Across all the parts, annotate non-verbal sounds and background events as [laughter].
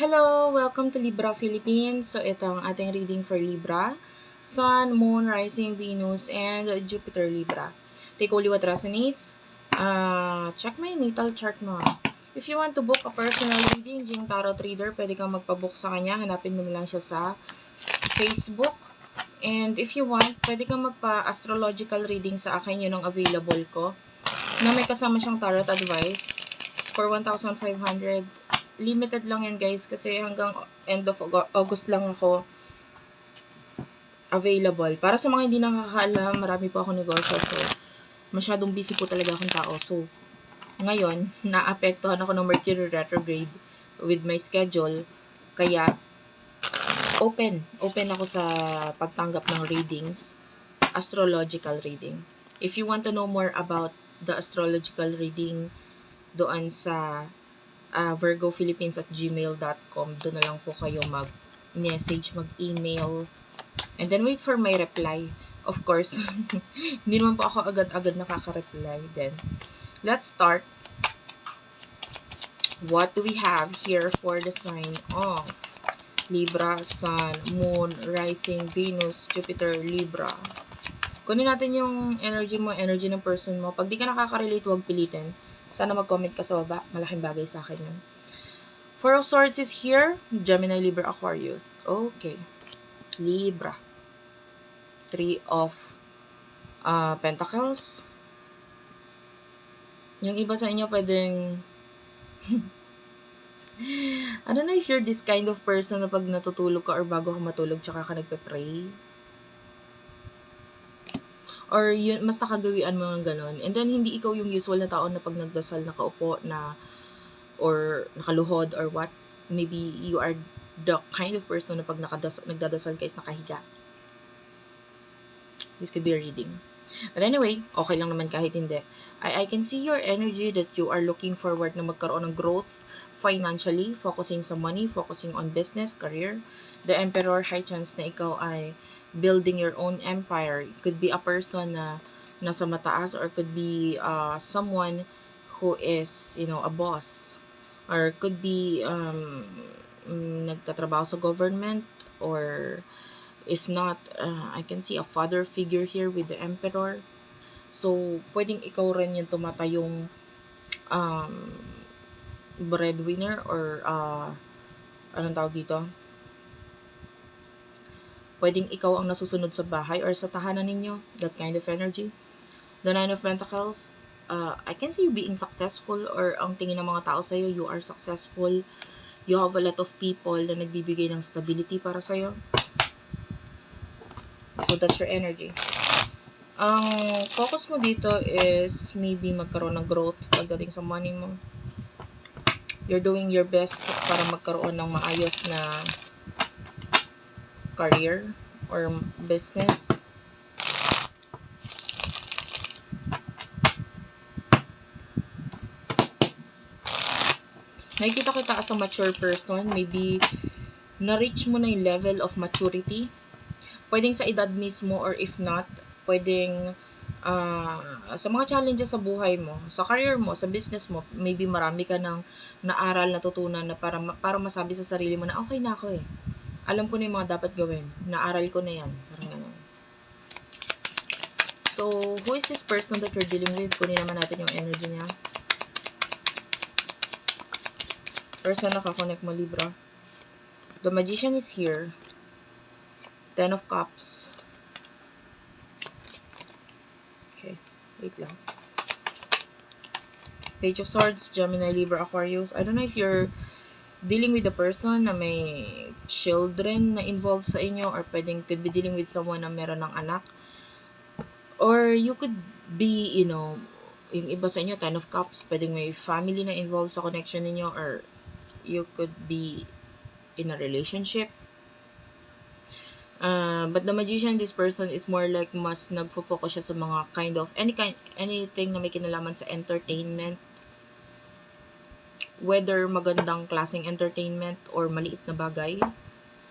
Hello! Welcome to Libra Philippines. So, ito ang ating reading for Libra. Sun, Moon, Rising, Venus, and Jupiter Libra. Take only what resonates. Uh, check my natal chart mo. If you want to book a personal reading, Jing Tarot Reader, pwede kang magpabook sa kanya. Hanapin mo lang siya sa Facebook. And if you want, pwede kang magpa-astrological reading sa akin. Yun ang available ko. Na may kasama siyang tarot advice for 1,500 limited lang yan guys kasi hanggang end of August lang ako available. Para sa mga hindi nakakaalam, marami po ako negosyo. So, masyadong busy po talaga akong tao. So, ngayon, [laughs] naapektuhan ako ng Mercury retrograde with my schedule. Kaya, open. Open ako sa pagtanggap ng readings. Astrological reading. If you want to know more about the astrological reading doon sa uh, virgophilippines at gmail.com. Doon na lang po kayo mag-message, mag-email. And then wait for my reply. Of course, [laughs] hindi naman po ako agad-agad nakaka-reply. Then, let's start. What do we have here for the sign of Libra, Sun, Moon, Rising, Venus, Jupiter, Libra? Kunin natin yung energy mo, energy ng person mo. Pag di ka nakaka-relate, huwag pilitin sana mag-comment ka sa baba. Malaking bagay sa akin yun. Four of Swords is here. Gemini, Libra, Aquarius. Okay. Libra. Three of uh, Pentacles. Yung iba sa inyo pwedeng... [laughs] I don't know if you're this kind of person na pag natutulog ka or bago ka matulog tsaka ka nagpe-pray or yun, mas nakagawian mo ng ganun. And then, hindi ikaw yung usual na tao na pag nagdasal, nakaupo na, or nakaluhod, or what. Maybe you are the kind of person na pag nakadasal, nagdadasal ka is nakahiga. This could be a reading. But anyway, okay lang naman kahit hindi. I, I can see your energy that you are looking forward na magkaroon ng growth financially, focusing sa money, focusing on business, career. The Emperor, high chance na ikaw ay building your own empire. It could be a person na nasa mataas or could be uh, someone who is, you know, a boss. Or could be um, nagtatrabaho sa government or if not, uh, I can see a father figure here with the emperor. So, pwedeng ikaw rin yung tumatayong um, breadwinner or uh, anong tawag dito? Pwedeng ikaw ang nasusunod sa bahay or sa tahanan ninyo. That kind of energy. The Nine of Pentacles, uh, I can see you being successful or ang tingin ng mga tao sa'yo, you are successful. You have a lot of people na nagbibigay ng stability para sa'yo. So, that's your energy. Ang focus mo dito is maybe magkaroon ng growth pagdating sa money mo. You're doing your best para magkaroon ng maayos na career or business. Nakikita kita as a mature person, maybe na-reach mo na yung level of maturity. Pwedeng sa edad mismo or if not, pwedeng uh, sa mga challenges sa buhay mo, sa career mo, sa business mo, maybe marami ka ng naaral, natutunan na para, para masabi sa sarili mo na okay na ako eh alam ko na yung mga dapat gawin. Naaral ko na yan. Parang ganun. So, who is this person that you're dealing with? Kunin naman natin yung energy niya. Person nakakonect mo, Libra. The Magician is here. Ten of Cups. Okay. Wait lang. Page of Swords, Gemini, Libra, Aquarius. I don't know if you're dealing with a person na may children na involved sa inyo or pwedeng could be dealing with someone na meron ng anak? Or you could be you know yung iba sa inyo ten of cups pwedeng may family na involved sa connection ninyo or you could be in a relationship? Uh, but the magician this person is more like mas nagfo-focus siya sa mga kind of any kind anything na may kinalaman sa entertainment whether magandang klaseng entertainment or maliit na bagay,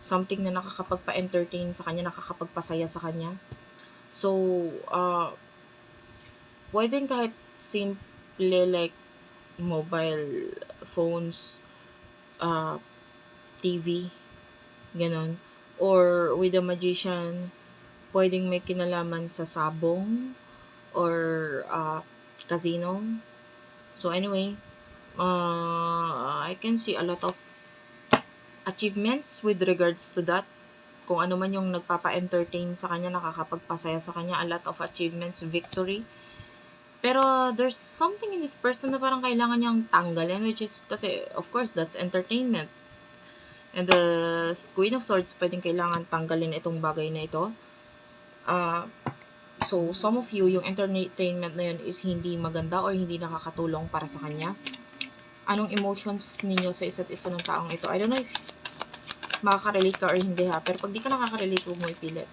something na nakakapagpa-entertain sa kanya, nakakapagpasaya sa kanya. So, uh, pwedeng kahit simple like mobile phones, uh, TV, ganon. Or with the magician, pwedeng may kinalaman sa sabong or uh, casino. So anyway, uh, I can see a lot of achievements with regards to that. Kung ano man yung nagpapa-entertain sa kanya, nakakapagpasaya sa kanya, a lot of achievements, victory. Pero there's something in this person na parang kailangan niyang tanggalin, which is kasi, of course, that's entertainment. And the Queen of Swords, pwedeng kailangan tanggalin itong bagay na ito. Uh, so, some of you, yung entertainment na yun is hindi maganda or hindi nakakatulong para sa kanya. Anong emotions ninyo sa isa't isa ng taong ito? I don't know if makaka-relate ka or hindi ha. Pero pag di ka nakaka-relate, huwag mo ipilit.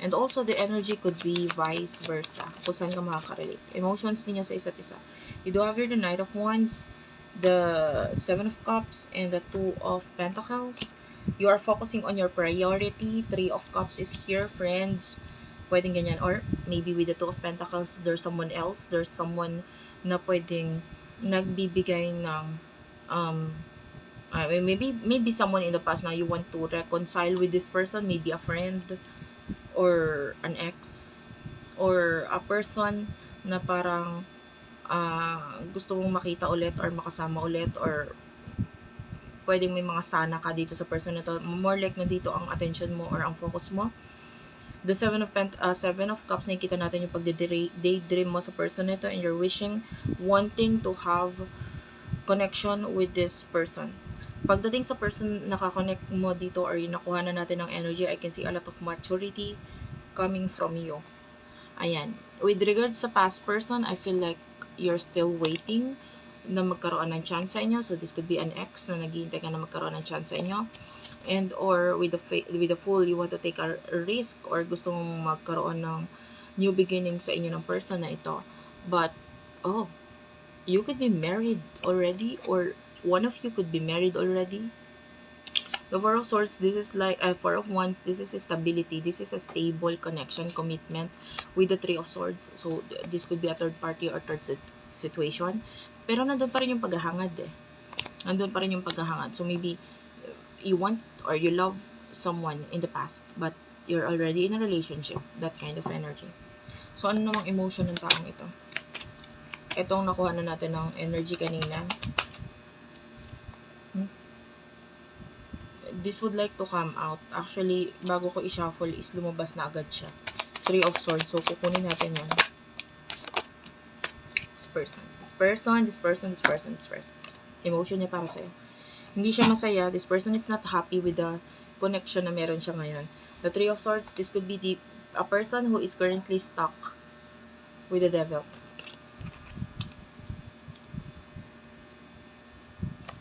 And also, the energy could be vice versa. Kung saan ka makaka-relate. Emotions ninyo sa isa't isa. You do have here the Knight of Wands, the Seven of Cups, and the Two of Pentacles. You are focusing on your priority. Three of Cups is here, friends. Pwedeng ganyan. Or maybe with the Two of Pentacles, there's someone else. There's someone na pwedeng nagbibigay ng um, uh, maybe maybe someone in the past now you want to reconcile with this person maybe a friend or an ex or a person na parang uh, gusto mong makita ulit or makasama ulit or pwedeng may mga sana ka dito sa person na to. More like na dito ang attention mo or ang focus mo the seven of pent uh, seven of cups nakikita natin yung pagde-daydream mo sa person nito and you're wishing wanting to have connection with this person. Pagdating sa person nakakonect mo dito or yung nakuha na natin ng energy I can see a lot of maturity coming from you. Ayan. With regards sa past person I feel like you're still waiting na magkaroon ng chance sa inyo. So this could be an ex na naghihintay ka na magkaroon ng chance sa inyo and or with the with the fool you want to take a risk or gusto mong magkaroon ng new beginning sa inyo ng person na ito. But oh you could be married already or one of you could be married already. The four of swords this is like uh, four of wands this is stability this is a stable connection commitment with the three of swords. So th- this could be a third party or third sit- situation. Pero nandun pa rin yung paghahangad eh. Nandun pa rin yung paghahangad. So maybe you want or you love someone in the past but you're already in a relationship that kind of energy. So ano namang emotion ng taong ito? Itong nakuha na natin ng energy kanina. Hmm? this would like to come out. Actually bago ko i-shuffle is lumabas na agad siya. Three of swords. So kukunin natin yan this person this person this person this person this person. Emotion niya para sa'yo hindi siya masaya, this person is not happy with the connection na meron siya ngayon. The Three of Swords, this could be the, a person who is currently stuck with the devil.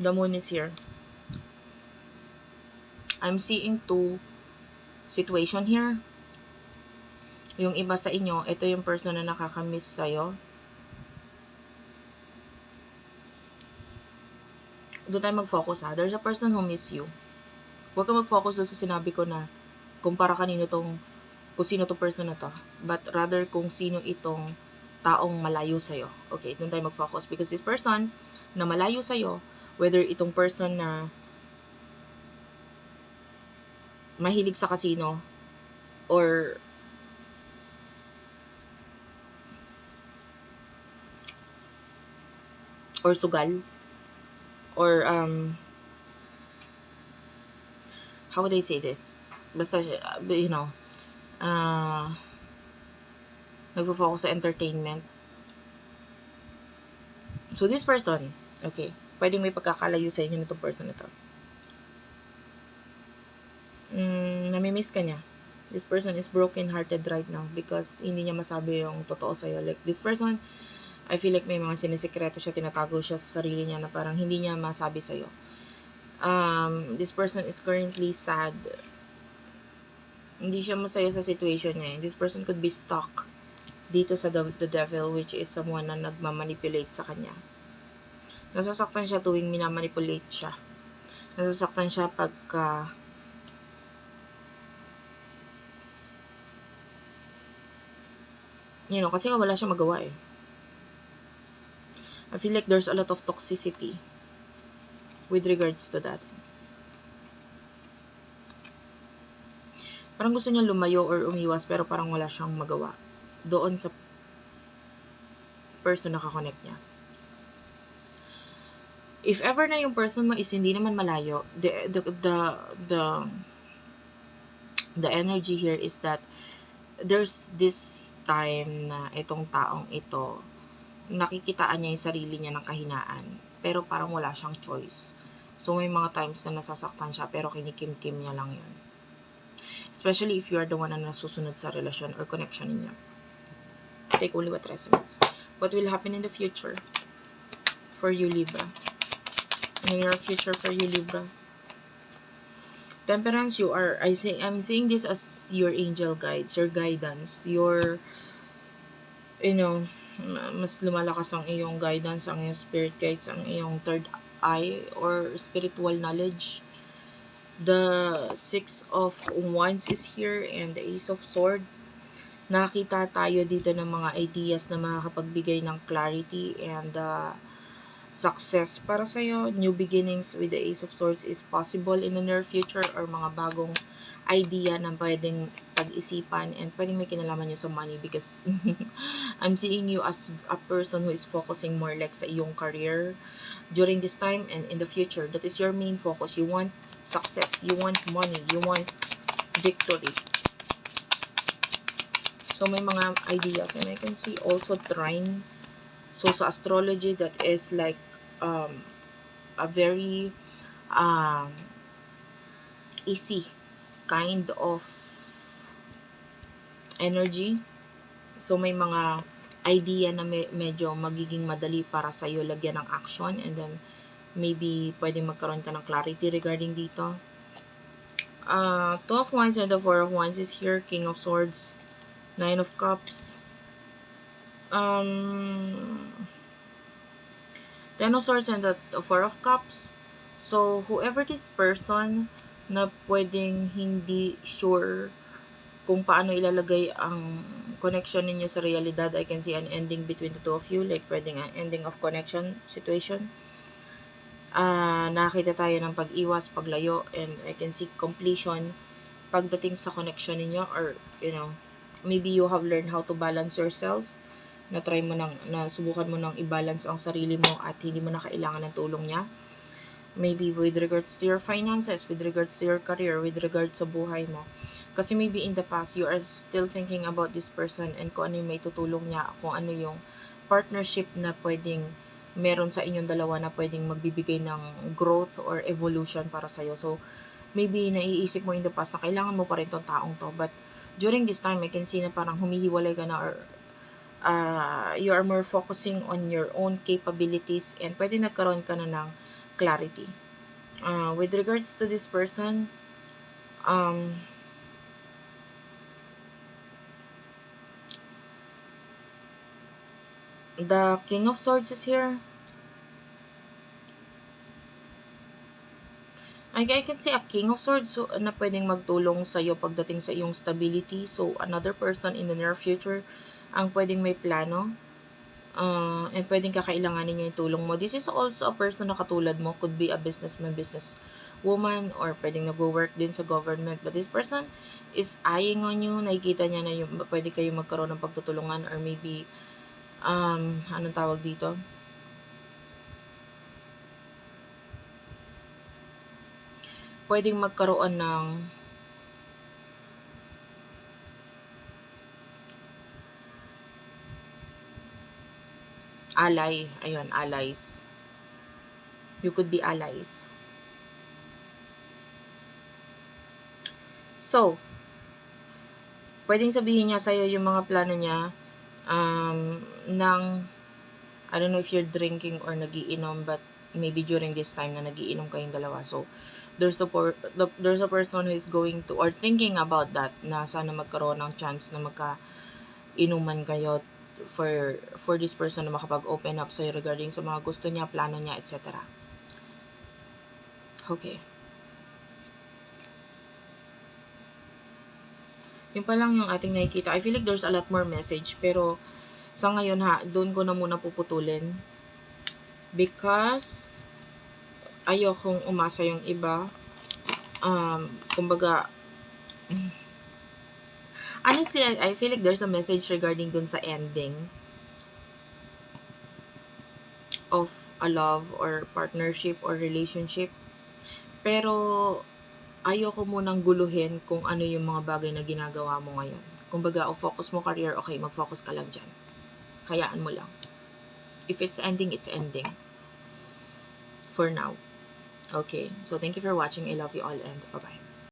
The moon is here. I'm seeing two situation here. Yung iba sa inyo, ito yung person na nakakamiss sa'yo. Doon tayo mag-focus ha. There's a person who miss you. Huwag ka mag-focus doon sa sinabi ko na kumpara kanino tong, kung sino tong person na to. But rather kung sino itong taong malayo sa'yo. Okay, doon tayo mag-focus. Because this person na malayo sa'yo, whether itong person na mahilig sa casino or or sugal or um how would I say this? Basta, you know, uh, nagfo-focus sa entertainment. So, this person, okay, pwedeng may pagkakalayo sa inyo nitong person na to. Mm, namimiss ka niya. This person is broken-hearted right now because hindi niya masabi yung totoo sa'yo. Like, this person, I feel like may mga sinisikreto siya, tinatago siya sa sarili niya na parang hindi niya masabi sa'yo. Um, this person is currently sad. Hindi siya masaya sa situation niya. This person could be stuck dito sa the, the devil which is someone na nagmamanipulate sa kanya. Nasasaktan siya tuwing minamanipulate siya. Nasasaktan siya pagka you know, kasi wala siya magawa eh. I feel like there's a lot of toxicity with regards to that. parang gusto niya lumayo or umiwas pero parang wala siyang magawa doon sa person na kakonect niya. If ever na yung person mo is hindi naman malayo, the the the the, the energy here is that there's this time na itong taong ito nakikitaan niya yung sarili niya ng kahinaan pero parang wala siyang choice. So may mga times na nasasaktan siya pero kinikim-kim niya lang yun. Especially if you are the one na nasusunod sa relasyon or connection ninyo. Take only what resonates. What will happen in the future for you, Libra? In your future for you, Libra? Temperance, you are, I think, I'm seeing this as your angel guides, your guidance, your, you know, mas lumalakas ang iyong guidance, ang iyong spirit guides, ang iyong third eye or spiritual knowledge. The Six of Wands is here and the Ace of Swords. Nakita tayo dito ng mga ideas na makakapagbigay ng clarity and uh, success para sa'yo. New beginnings with the Ace of Swords is possible in the near future or mga bagong idea na pwedeng pag-isipan and pwedeng may kinalaman nyo sa money because [laughs] I'm seeing you as a person who is focusing more like sa iyong career during this time and in the future. That is your main focus. You want success. You want money. You want victory. So, may mga ideas. And I can see also trine. So, sa astrology, that is like um, a very um, easy kind of energy. So, may mga idea na me- medyo magiging madali para sa iyo lagyan ng action and then maybe pwedeng magkaroon ka ng clarity regarding dito. Uh, two of Wands and the Four of Wands is here. King of Swords, Nine of Cups. Um, Ten of Swords and the Four of Cups. So, whoever this person na pwedeng hindi sure kung paano ilalagay ang connection ninyo sa realidad, I can see an ending between the two of you, like pwedeng an ending of connection situation. Ah, nakita tayo ng pag-iwas, paglayo, and I can see completion pagdating sa connection ninyo or, you know, maybe you have learned how to balance yourself. Na try mo nang na subukan mo nang i-balance ang sarili mo at hindi mo na kailangan ng tulong niya maybe with regards to your finances, with regards to your career, with regards sa buhay mo. Kasi maybe in the past, you are still thinking about this person and kung ano yung may tutulong niya, kung ano yung partnership na pwedeng meron sa inyong dalawa na pwedeng magbibigay ng growth or evolution para sa'yo. So, maybe naiisip mo in the past na kailangan mo pa rin tong taong to. But during this time, I can see na parang humihiwalay ka na or uh, you are more focusing on your own capabilities and pwede nagkaroon ka na ng clarity. Uh, with regards to this person, um, the King of Swords is here. I, I can see a King of Swords so, na pwedeng magtulong sa iyo pagdating sa iyong stability. So, another person in the near future ang pwedeng may plano uh, and pwedeng kakailanganin niya yung tulong mo. This is also a person na katulad mo. Could be a businessman, business woman, or pwedeng nag-work din sa government. But this person is eyeing on you. Nakikita niya na yung, pwede kayo magkaroon ng pagtutulungan or maybe, um, anong tawag dito? Pwedeng magkaroon ng ally. Ayun, allies. You could be allies. So, pwedeng sabihin niya sa'yo yung mga plano niya um, ng, I don't know if you're drinking or nagiinom, but maybe during this time na nagiinom kayong dalawa. So, there's a, por- the- there's a person who is going to, or thinking about that, na sana magkaroon ng chance na magka inuman kayo for for this person na makapag-open up sa'yo regarding sa mga gusto niya, plano niya, etc. Okay. Yun pa lang yung ating nakikita. I feel like there's a lot more message, pero sa ngayon ha, doon ko na muna puputulin. Because, ayokong umasa yung iba. Um, kumbaga, Honestly, I, I feel like there's a message regarding dun sa ending of a love or partnership or relationship. Pero, ayoko munang guluhin kung ano yung mga bagay na ginagawa mo ngayon. Kumbaga, o focus mo career, okay, mag-focus ka lang dyan. Hayaan mo lang. If it's ending, it's ending. For now. Okay. So, thank you for watching. I love you all and bye-bye.